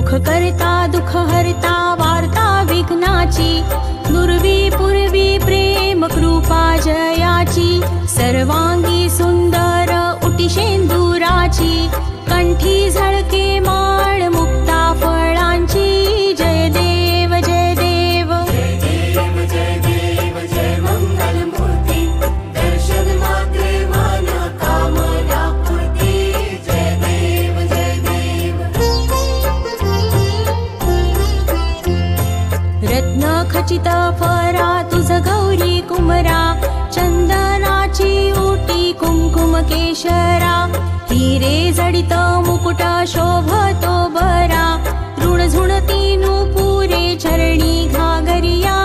सुख करता दुख हरता वार्ता विघ्नाची. दुर्वी पूर्वी प्रेम कृपा जयाची. सर्वांगी सुंदर उटिशेंदुराची कंठी झळके मा चित फरा तुझ गौरी कुमरा चंदनाची उटी कुमकुम केशरा. हिरे जडित मुकुट शोभतो बरा ऋण झुणती पुरे चरणी घागरिया.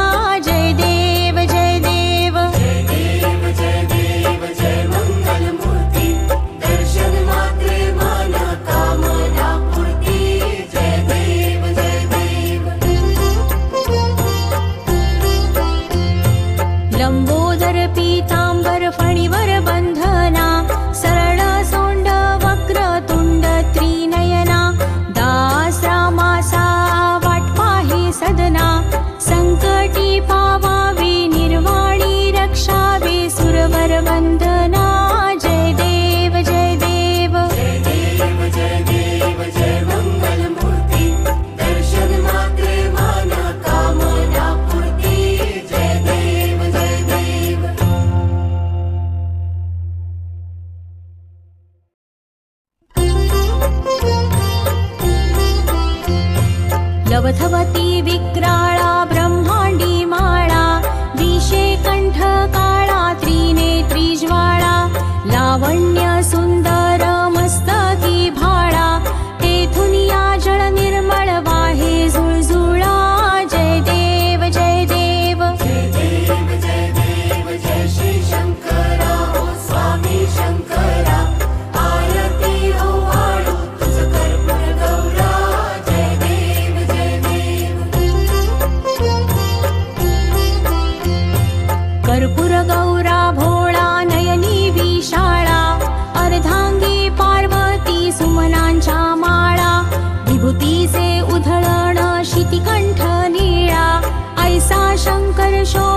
整个人胸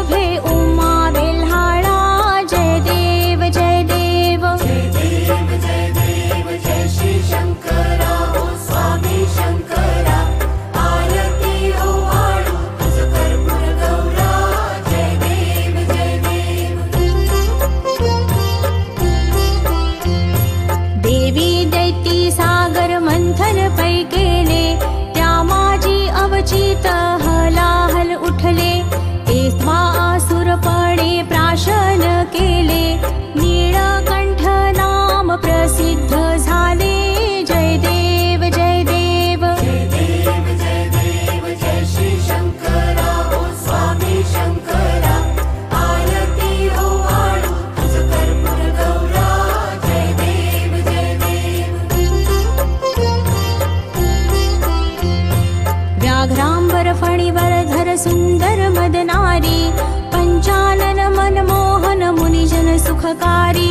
सुखकारी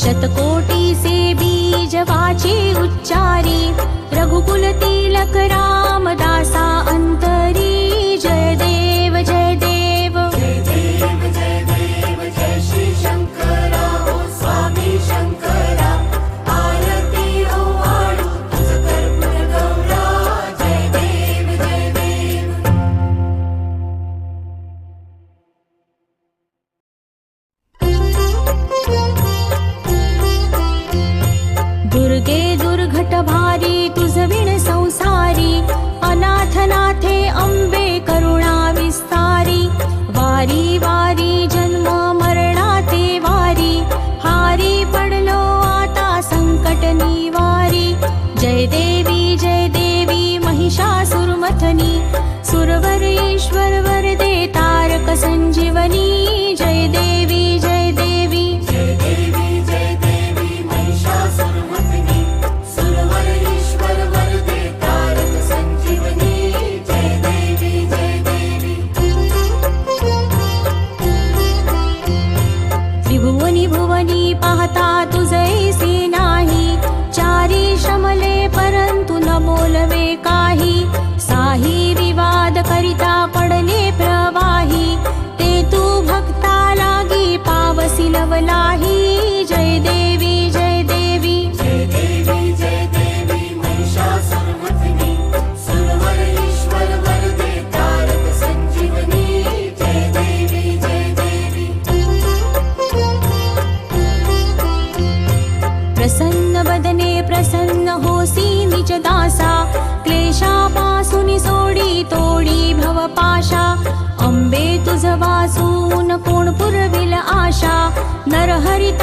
शतकोटि से बीज वाचे उच्चारी रघुकुल तिलक राम सी निच दासा क्लेशापासून सोडी तोडी भव पाशा. अंबे तुझ वासून कोण पुरविल आशा नरहरित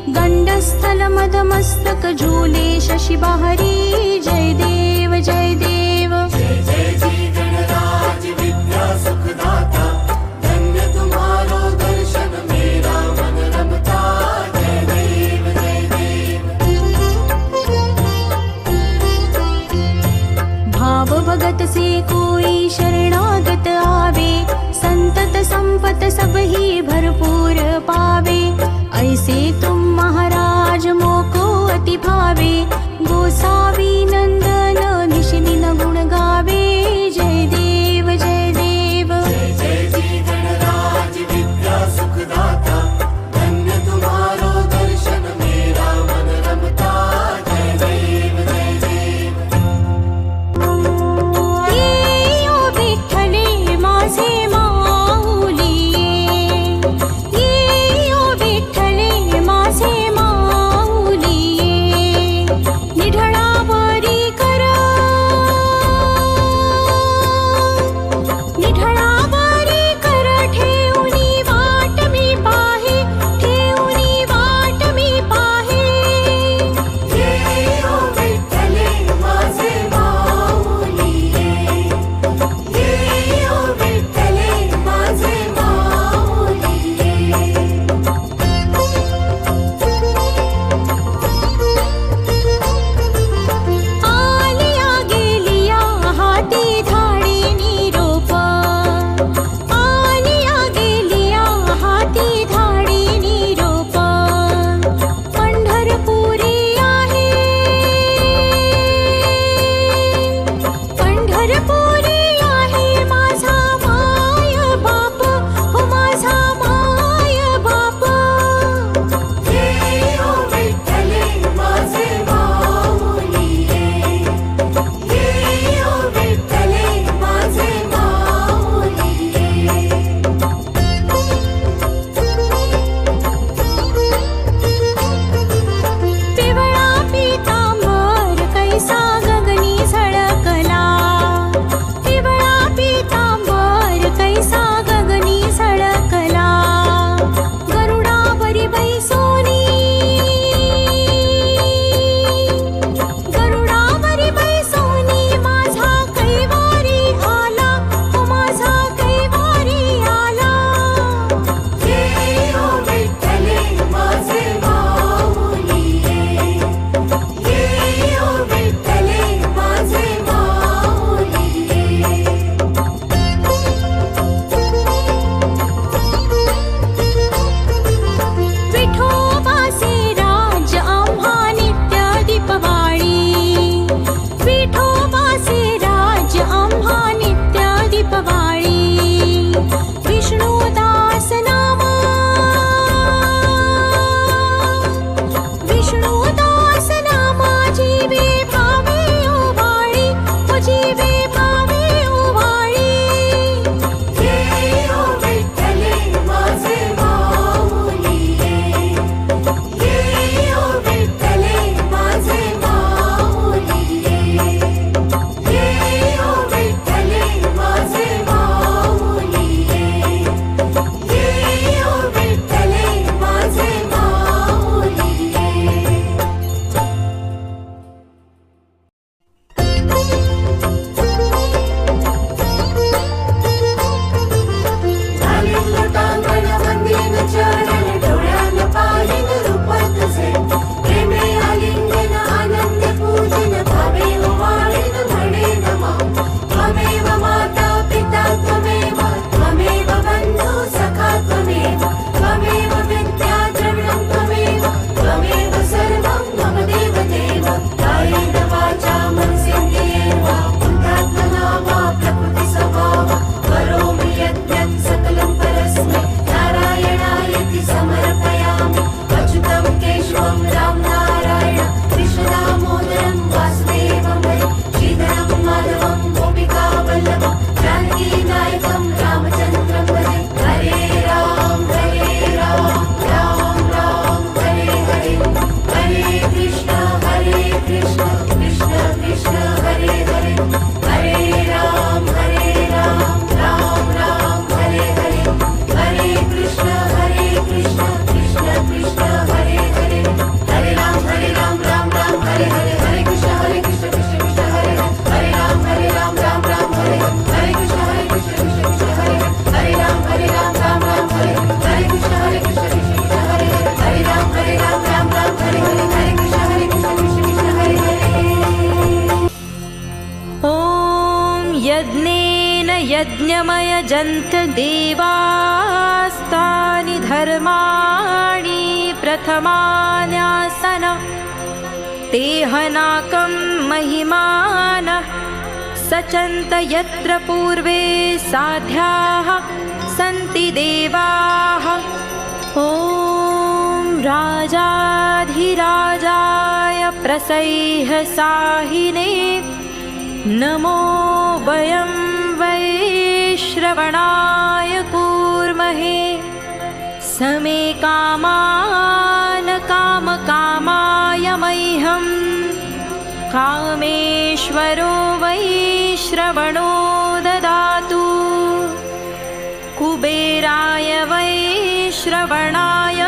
गंडस्थल मद मस्तक झूले शशि बहरी जय देव जय देव। जय जय जी गणराज विद्या सुखदाता धन्य तुम्हारो दर्शन मेरा मन रमता जय देव जय देव भाव भगत से कोई शरणागत आवे। संतत संपत सब ही भरपूर पावे तुम महाराज मोको अति भावे गोसावी नंदन यज्ञेन यज्ञमयजन्त देवास्तानि धर्माणि प्रथमान्यासन। तेहनाकं महिमानः सचन्त यत्र पूर्वे साध्याः सन्ति देवाः। ॐ राजाधिराजाय प्रसैह साहिने। नमो वयं वै श्रवणाय कूर्महे समे कामान कामकामाय मह्यं कामेश्वरो वै श्रवणो ददातु। कुबेराय वै श्रवणाय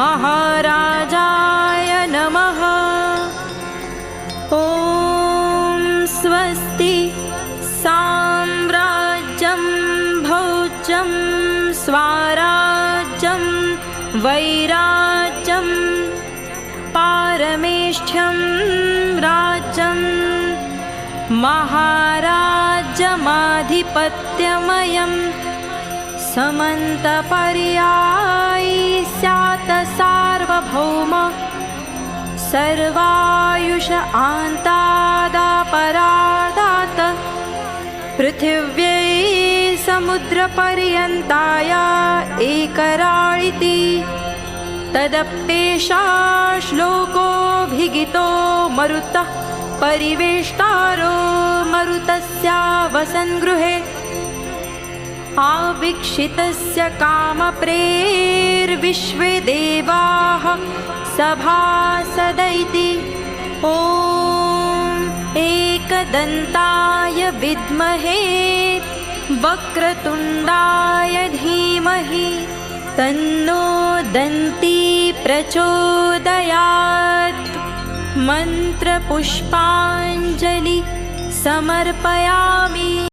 महाराजाय नमः महाराज्यमाधिपत्यमयं समन्तपर्यायी स्यात् सार्वभौम सर्वायुष आन्तादापरादात् पृथिव्यै समुद्रपर्यन्ताया एकराळिति तदप्येषा श्लोकोऽभिगितो मरुतः परिवेष्टारो मरुतस्या वसन्गृहे। आवीक्षितस्य कामप्रेर्विश्वे देवाः सभासदैति ॐ एकदन्ताय विद्महे वक्रतुण्डाय धीमहि तन्नो दन्ती प्रचोदयात् मन्त्रपुष्पाञ्जलि समर्पयामि